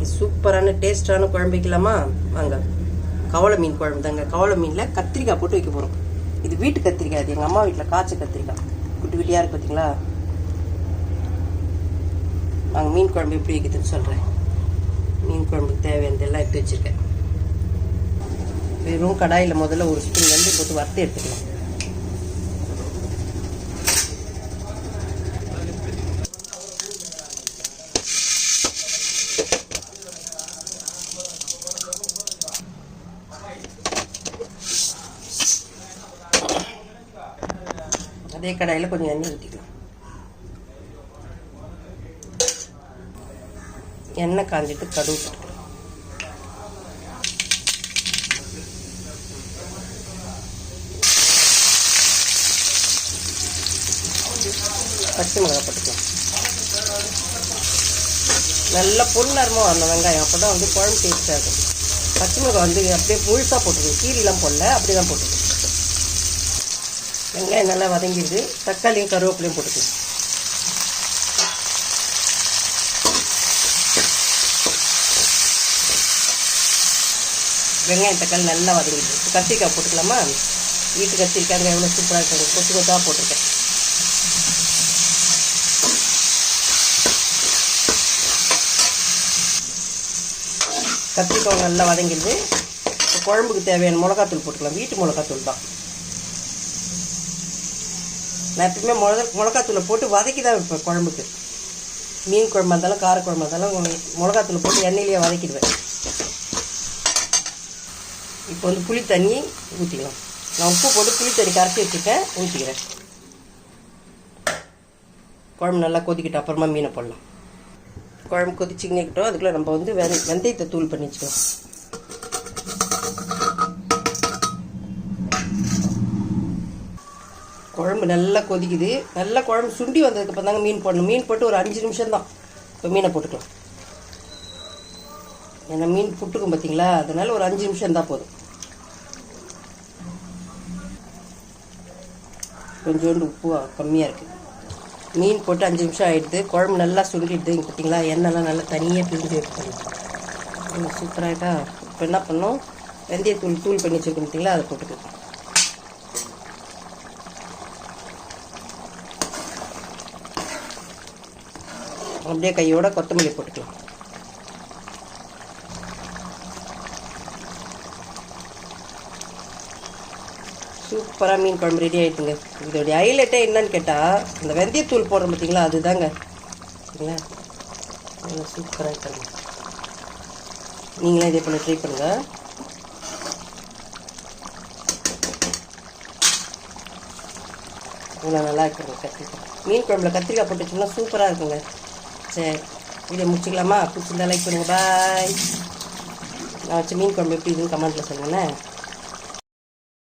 இன்னைக்கு சூப்பரான டேஸ்டான குழம்பு வைக்கலாமா? வாங்க. கவலை மீன் குழம்பு தாங்க. கவலை மீனில் கத்திரிக்காய் போட்டு வைக்க போகிறோம் இது வீட்டு கத்திரிக்காய் அது. எங்கள் அம்மா வீட்டில் காய்ச்ச கத்திரிக்காய். குட்டி குட்டியாக இருக்கு பார்த்தீங்களா வாங்க மீன் குழம்பு எப்படி வைக்கிறதுன்னு சொல்கிறேன் மீன் குழம்புக்கு தேவையானது எல்லாம் எடுத்து வச்சுருக்கேன். வெறும் கடாயில் முதல்ல ஒரு ஸ்பூன் வந்து போட்டு வறுத்து எடுத்துக்கலாம். அதே கடாயில் கொஞ்சம் எண்ணெய் ஊற்றிக்கலாம் எண்ணெய் காஞ்சிட்டு கடுகு போட்டுக்கலாம். பச்சை மிளகாய் போட்டுக்கலாம். நல்லா பொன்னரமாக வரணும் வெங்காயம் அப்போ தான் வந்து குழம்பு டேஸ்ட்டாக இருக்கும். பச்சை மிளகாய் வந்து அப்படியே முழுசாக போட்டுருங்க கீரிலாம் போடல அப்படி தான் போட்டுருங்க வெங்காயம் நல்லா வதங்கிடுது. தக்காளியும் கருவேப்பிலையும் போட்டுக்கலாம் வெங்காயம் தக்காளி நல்லா வதங்கிடுது. இப்போ கத்திரிக்காய் போட்டுக்கலாமா? வீட்டு கத்திரிக்காய் எவ்வளோ சூப்பராக இருக்கும் கொத்து கொத்தாக போட்டிருக்கேன். கத்திரிக்காய் நல்லா வதங்கிடுது. குழம்புக்கு தேவையான மிளகாத்தூள் போட்டுக்கலாம். வீட்டு மிளகாத்தூள் தான். நான் எப்பவுமே மிளகா மிளகாத்தூளை போட்டு வதக்கி தான் வைப்பேன் குழம்புக்கு. மீன் குழம்பா இருந்தாலும் கார குழம்பா இருந்தாலும் மிளகாத்தூளை போட்டு எண்ணெயிலேயே வதக்கிடுவேன். இப்போ வந்து புளி தண்ணி ஊற்றிக்கலாம் நான் உப்பு போட்டு புளி தண்ணி கரைச்சி வச்சுருக்கேன் ஊற்றிக்கிறேன் குழம்பு நல்லா கொதிக்கிட்டு அப்புறமா மீனை போடலாம். குழம்பு கொதிச்சுக்கிட்டோம் அதுக்குள்ளே நம்ம வந்து வெ வெந்தயத்தை தூள் பண்ணி வச்சுக்கலாம். குழம்பு நல்லா கொதிக்குது. நல்லா குழம்பு சுண்டி வந்ததுக்கப்புறம் தாங்க மீன் போடணும். மீன் போட்டு ஒரு அஞ்சு நிமிஷம் தான். இப்போ மீனை போட்டுக்கலாம். ஏன்னா மீன் புட்டுக்கும் பார்த்தீங்களா? அதனால ஒரு அஞ்சு நிமிஷம் தான் போதும். கொஞ்சோண்டு உப்பு கம்மியாக இருக்குது மீன் போட்டு அஞ்சு நிமிஷம் ஆகிடுது குழம்பு நல்லா சுண்டிடுது இங்கே பார்த்தீங்களா? எண்ணெய்லாம் நல்லா தனியாக பிரிஞ்சு எடுத்துக்கணும். சூப்பராகிட்டா இப்போ என்ன பண்ணோம் வெந்தயத்தூள் தூள் பண்ணி வச்சுருக்கோம் பார்த்தீங்களா? அதை போட்டுக்கலாம். அப்படியே கையோட கொத்தமல்லி போட்டுக்கலாம். சூப்பராக மீன் குழம்பு ரெடி ஆகிட்டுங்க இதோடைய ஹைலைட்டே என்னன்னு கேட்டால் இந்த வெந்தயத்தூள் போடுறோம் பார்த்தீங்களா அதுதாங்க. சரிங்களா? நல்லா சூப்பராக இருக்காங்க நீங்களே இதே போல் ட்ரை பண்ணுங்கள் இவ்வளோ நல்லா இருக்குங்க கத்திரிக்காய். மீன் குழம்புல கத்திரிக்காய் போட்டுச்சோம்னா சூப்பராக இருக்குங்க. சரி வீடியோ முடிச்சுக்கலாமா? பிடிச்சிருந்தா லைக் பண்ணுங்கள் பாய் நான் வச்ச மீன் குழம்பு எப்படி இதுன்னு கமெண்ட்டில் சொல்லுங்கண்ணே